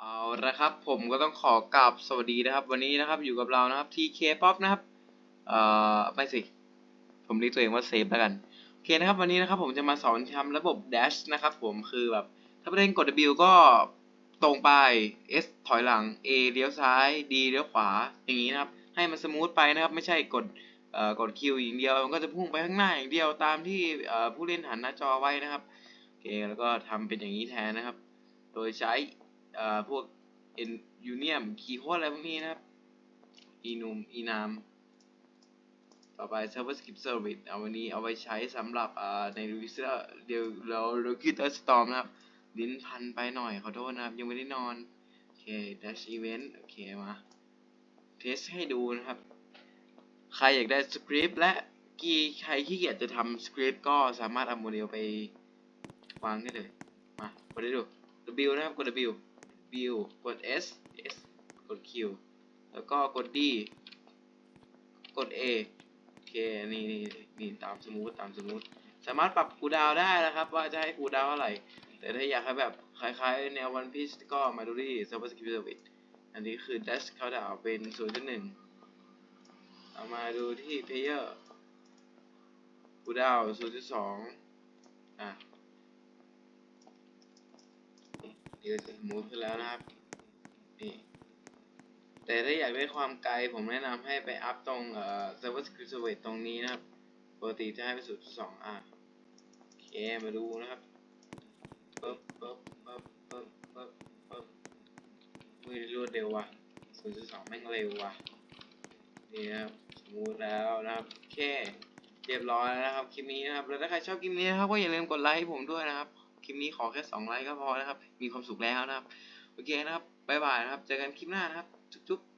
เอาละครับผมก็ต้องขอกราบสวัสดีนะครับ วันนี้นะครับอยู่กับเรานะครับ TK Pop นะครับ เอ่อไม่สิ ผมเรียกตัวเองว่าเซฟแล้วกัน โอเคนะครับ วันนี้นะครับผมจะมาสอนทำระบบ dash นะครับผมคือแบบ ถ้าประเด็นกด W ก็ตรงไป S ถอยหลัง A เลี้ยวซ้าย D เลี้ยวขวาอย่างนี้นะครับ ให้มันสมูทไปนะครับ ไม่ใช่กดเอ่อกด Q อย่างเดียวมันก็จะพุ่งไปข้างหน้าอย่างเดียวตามที่เอ่อผู้เล่นหันหน้าจอไว้นะครับโอเคแล้วก็ทำเป็นอย่างนี้แทนนะครับ โดยใช้ เอ่อพวก n unium คีย์โคอะไรพวกนี้นะครับ enum enum ต่อไป server script service เอาวันนี้เอาไว้ใช้สำหรับอ่าใน register เดี๋ยวเรา register storm นะครับ ลิ้นพันไปหน่อยขอโทษนะครับ ยังไม่ได้นอน โอเค dash event โอเค มา เทสให้ดูนะครับ ใครอยากได้สคริปต์และกีใครขี้เกียจจะทำสคริปต์ก็สามารถเอาโมเดลไปวางได้เลย มา กดได้ดู W นะครับ กด W W กด S S กด Q แล้วก็กด D กด A โอเค นี่นี่นี่ตามสมูทตามสมูทสามารถปรับคูดาวได้นะครับ ว่าจะให้คูดาวน์เท่าไหร่ แต่ถ้าอยากให้แบบคล้ายๆ แนว One Piece ก็มาดูที่ Server Script Service อันนี้คือ Dash เขาดาวน์เป็น 0.1 เอามาดูที่ Player คูดาวน์0.2 อะ เดี๋ยวจะมูฟขึ้นแล้วนะครับ นี่ แต่ถ้าอยากได้ความไกลผมแนะนำให้ไปอัพตรงเอ่อ server script server ตรงนี้นะครับ ปกติจะให้ไปสุดสองอะโอเคมาดูนะครับปึ๊บปึ๊บปึ๊บปึ๊บปึ๊บปึ๊บมือรวดเร็วว่ะศูนย์จุดสองแม่งเร็วว่ะนี่นะครับสมูทแล้วนะครับโอเคเรียบร้อยแล้วนะครับคลิปนี้นะครับ แล้วถ้าใครชอบคลิปนี้นะครับก็อย่าลืมกดไลค์ให้ผมด้วยนะครับ คลิปนี้ขอแค่สองไลค์ก็พอนะครับ มีความสุขแล้วนะครับ โอเคนะครับ บ๊ายบายนะครับ เจอกันคลิปหน้านะครับ จุ๊บๆ